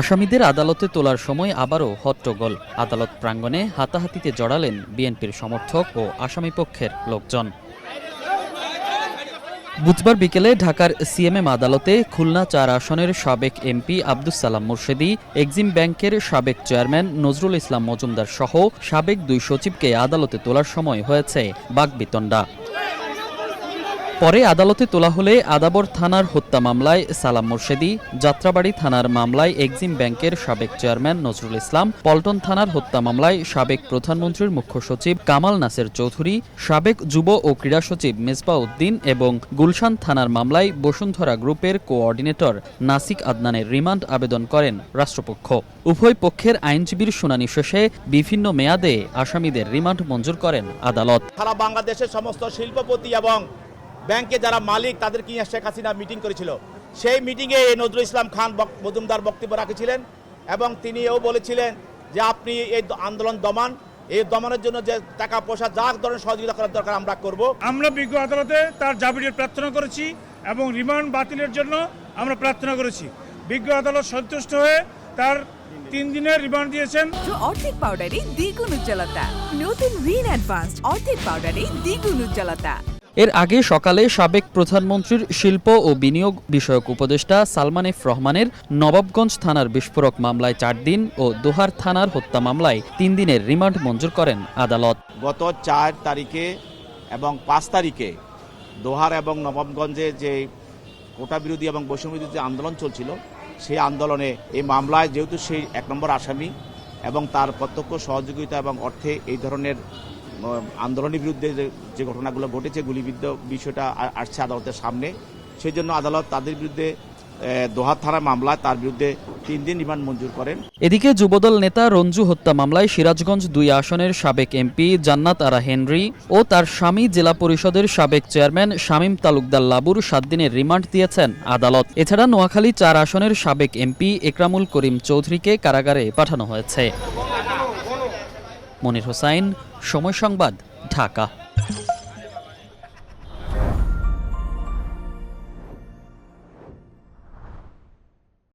আসামিদের আদালতে তোলার সময় আবারও হট্টগোল। আদালত প্রাঙ্গণে হাতাহাতিতে জড়ালেন বিএনপির সমর্থক ও আসামিপক্ষের লোকজন। বুধবার বিকেলে ঢাকার সিএমএম আদালতে খুলনা চার আসনের সাবেক এমপি আব্দুস সালাম মুর্শেদি, এক্সিম ব্যাংকের সাবেক চেয়ারম্যান নজরুল ইসলাম মজুমদার সহ সাবেক দুই সচিবকে আদালতে তোলার সময় হয়েছে বাগবিতণ্ডা। পরে আদালতে তোলা হলে আদাবর থানার হত্যা মামলায় সালাম মোর্শেদি, যাত্রাবাড়ি থানার মামলায় এক্সিম ব্যাংকের সাবেক চেয়ারম্যান নজরুল ইসলাম, পল্টন থানার হত্যা মামলায় সাবেক প্রধানমন্ত্রীর মুখ্য সচিব কামাল নাসের চৌধুরী, সাবেক যুব ও ক্রীড়া সচিব মেজবা উদ্দিন এবং গুলশান থানার মামলায় বসুন্ধরা গ্রুপের কোঅর্ডিনেটর নাসিক আদনানের রিমান্ড আবেদন করেন রাষ্ট্রপক্ষ। উভয় পক্ষের আইনজীবীর শুনানি শেষে বিভিন্ন মেয়াদে আসামিদের রিমান্ড মঞ্জুর করেন আদালত। সারা বাংলাদেশের সমস্ত শিল্পপতি এবং ব্যাংকে যারা মালিক তাদেরকে নিয়ে শেখ হাসিনা মিটিং করেছিল? সেই মিটিংয়ে এই নজরুল ইসলাম খান বক- মজুমদার বক্তব্য রাখেছিলেন এবং তিনি এও বলেছিলেন যে আপনি এই আন্দোলন দমান। এই দমনের জন্য যে টাকা পয়সা যা ধরনের সহযোগিতা করার দরকার আমরা করব। আমরা বিজ্ঞ আদালতে তার জামিনের প্রার্থনা করেছি এবং রিমান্ড বাতিলের জন্য আমরা প্রার্থনা করেছি। বিজ্ঞ আদালত সন্তুষ্ট হয়ে তার তিন দিনের রিমান্ড দিয়েছেন। অর্ধেক পাউডারে দ্বিগুণ উজ্জ্বলতা। নতুন রিন অ্যাডভান্স অর্ধেক পাউডারে দ্বিগুণ উজ্জ্বলতা। এর আগে সকালে সাবেক প্রধানমন্ত্রীর শিল্প ও বিনিয়োগ বিষয়ক উপদেষ্টা সালমান এফ রহমানের নবাবগঞ্জ থানার বিস্ফোরক মামলায় চার দিন ও দোহার থানার হত্যা মামলায় তিন দিনের রিমান্ড মঞ্জুর করেন আদালত। গত চার তারিখে এবং পাঁচ তারিখে দোহার এবং নবাবগঞ্জে যে কোটা বিরোধী এবং বৈষম্য বিরোধী যে আন্দোলন চলছিল, সেই আন্দোলনে এই মামলায় যেহেতু সেই এক নম্বর আসামি এবং তার প্রত্যক্ষ সহযোগিতা এবং অর্থে এই ধরনের আন্দোলনের বিরুদ্ধে যে- ঘটনাগুলো ঘটেছে, গুলিবিদ্ধ বিষয়টা আসছে আদালতের সামনে সেই জন্য আদালত তাদের বিরুদ্ধে দোহার থানা মামলা, তার বিরুদ্ধে তিন দিন রিমান্ড মঞ্জুর করেন। এদিকে যুবদল নেতা রঞ্জু হত্যা মামলায় সিরাজগঞ্জ দুই আসনের সাবেক এমপি জান্নাত আরা হেনরি ও তার স্বামী জেলা পরিষদের সাবেক চেয়ারম্যান শামীম তালুকদার লাবুর সাত দিনের রিমান্ড দিয়েছেন আদালত। এছাড়া নোয়াখালী চার আসনের সাবেক এমপি একরামুল করিম চৌধুরীকে কারাগারে পাঠানো হয়েছে। মনির হোসাইন সময় সংবাদ ঢাকা।